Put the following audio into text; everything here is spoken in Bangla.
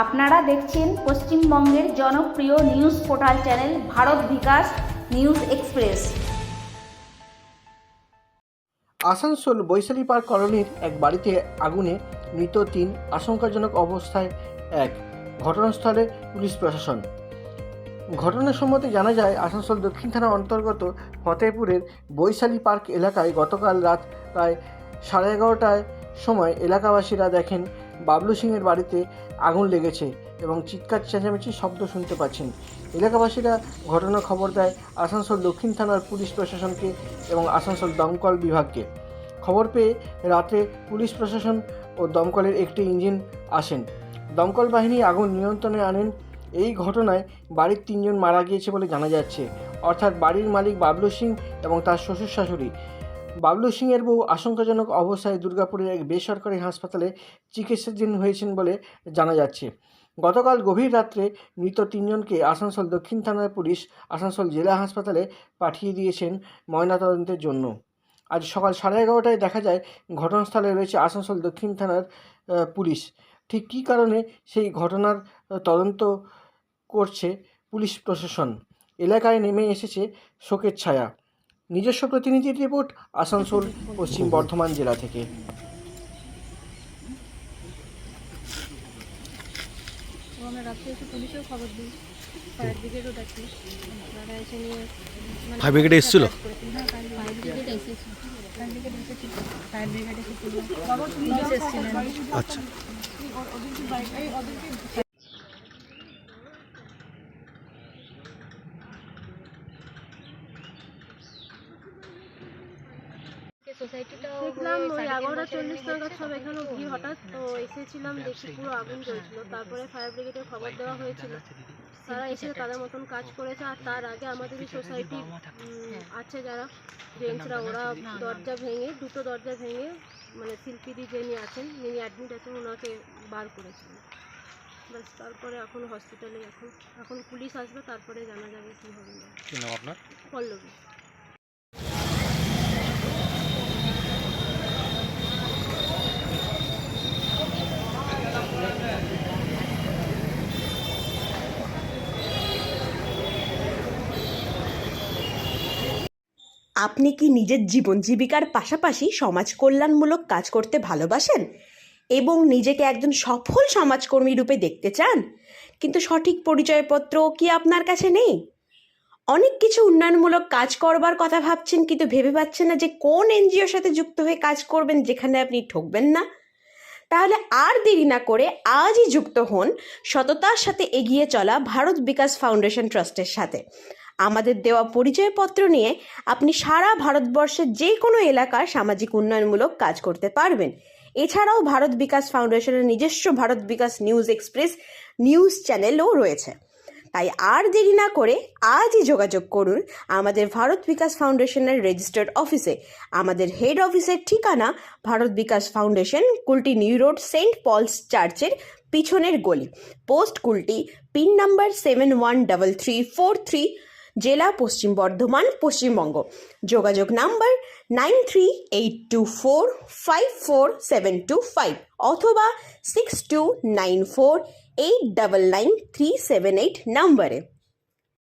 আপনারা দেখছেন পশ্চিমবঙ্গের জনপ্রিয় news portal channel Bharat Bikash news express. Asansol Baishali park কলোনির এক বাড়িতে আগুনে মৃত তিন আশঙ্কাজনক অবস্থায় এক ঘটনাস্থলে পুলিশ প্রশাসন। ঘটনার সম্বন্ধে জানা যায়, আসানসোল দক্ষিণ থানার অন্তর্গত ফতেহপুরের বৈশালী পার্ক এলাকায় গতকাল রাত প্রায় সাড়ে এগারোটায় সময় এলাকাবাসীরা দেখেন বাবলু সিংয়ের বাড়িতে আগুন লেগেছে এবং চিৎকার চেঁচামেচি শব্দ শুনতে পাচ্ছেন। এলাকাবাসীরা ঘটনার খবর দেয় আসানসোল দক্ষিণ থানার পুলিশ প্রশাসনকে এবং আসানসোল দমকল বিভাগকে। খবর পেয়ে রাতে পুলিশ প্রশাসন ও দমকলের একটি ইঞ্জিন আসেন। দমকল বাহিনী আগুন নিয়ন্ত্রণে আনেন। এই ঘটনায় বাড়ির তিনজন মারা গিয়েছে বলে জানা যাচ্ছে। অর্থাৎ বাড়ির মালিক বাবলু সিং এবং তার শ্বশুর শাশুড়ি। বাবলু সিংয়ের বউ আশঙ্কাজনক অবস্থায় দুর্গাপুরের এক বেসরকারি হাসপাতালে চিকিৎসাধীন হয়েছেন বলে জানা যাচ্ছে। গতকাল গভীর রাত্রে মৃত তিনজনকে আসানসোল দক্ষিণ থানার পুলিশ আসানসোল জেলা হাসপাতালে পাঠিয়ে দিয়েছেন ময়নাতদন্তের জন্য। আজ সকাল সাড়ে এগারোটায় দেখা যায়, ঘটনাস্থলে রয়েছে আসানসোল দক্ষিণ থানার পুলিশ। ঠিক কী কারণে সেই ঘটনার তদন্ত করছে পুলিশ প্রশাসন? এলাকায় নেমে এসেছে শোকের ছায়া। নিজস্ব প্রতিনিধির রিপোর্ট আসানসোল পশ্চিম বর্ধমান জেলা থেকে। ফায়ার মানে ফায়ার ব্রিগেড এসেছিল? হ্যাঁ ফায়ার ব্রিগেড এসেছিল ফায়ার ব্রিগেড এসেছিল ফায়ার ব্রিগেড এসেছিল পুলিশ এসেছিলেন দেখলাম ওই এগারোটা চল্লিশ নাগাদ সব এখানে ভিড় হঠাৎ। তো এসেছিলাম দেখি পুরো আগুন জ্বলছিল। তারপরে ফায়ার ব্রিগেডে খবর দেওয়া হয়েছিল। তারা এসে তাদের মতন কাজ করেছে আর তার আগে আমাদের এই সোসাইটি আছে যারা জেন্টসরা ওরা দরজা ভেঙে দুটো দরজা ভেঙে মানে শিল্পীদি যিনি আছেন যিনি অ্যাডমিট আছেন ওনাকে বার করেছিলেন ব্যাস তারপরে এখন হসপিটালে এখন এখন পুলিশ আসবে তারপরে জানা যাবে কী হবে না। আপনার? পল্লবী। আপনি কি নিজের জীবন জীবিকার পাশাপাশি সমাজ কল্যাণমূলক কাজ করতে ভালোবাসেন? এবং নিজেকে একজন সফল সমাজকর্মী রূপে দেখতে চান? কিন্তু সঠিক পরিচয়পত্র কি আপনার কাছে নেই? অনেক কিছু উন্নয়নমূলক কাজ করবার কথা ভাবছেন, কিন্তু ভেবে পাচ্ছেন না যে কোন এনজিওর সাথে যুক্ত হয়ে কাজ করবেন যেখানে আপনি ঠকবেন না? তাহলে আর দেরি না করে আজই যুক্ত হন সততার সাথে এগিয়ে চলা ভারত বিকাশ ফাউন্ডেশন ট্রাস্টের সাথে। আমাদের দেওয়া পরিচয়পত্র নিয়ে আপনি সারা ভারতবর্ষের যে কোনো এলাকার সামাজিক উন্নয়নমূলক কাজ করতে পারবেন। এছাড়াও ভারত বিকাশ ফাউন্ডেশনের নিজস্ব Bharat Bikash news express news চ্যানেলও রয়েছে। তাই আর দেরি না করে আজই যোগাযোগ করুন আমাদের ভারত বিকাশ ফাউন্ডেশনের রেজিস্টার্ড অফিসে। আমাদের হেড অফিসের ঠিকানা Bharat Bikash foundation, Kulti new road, Saint Paul's চার্চের পিছনের গলি। Post Kulti pin number seven one double three four three জেলা, পশ্চিম বর্ধমান, পশ্চিমবঙ্গ। যোগাযোগ number nine three eight two four five four seven two five অথবা six two nine four eight double nine three seven eight নম্বরে।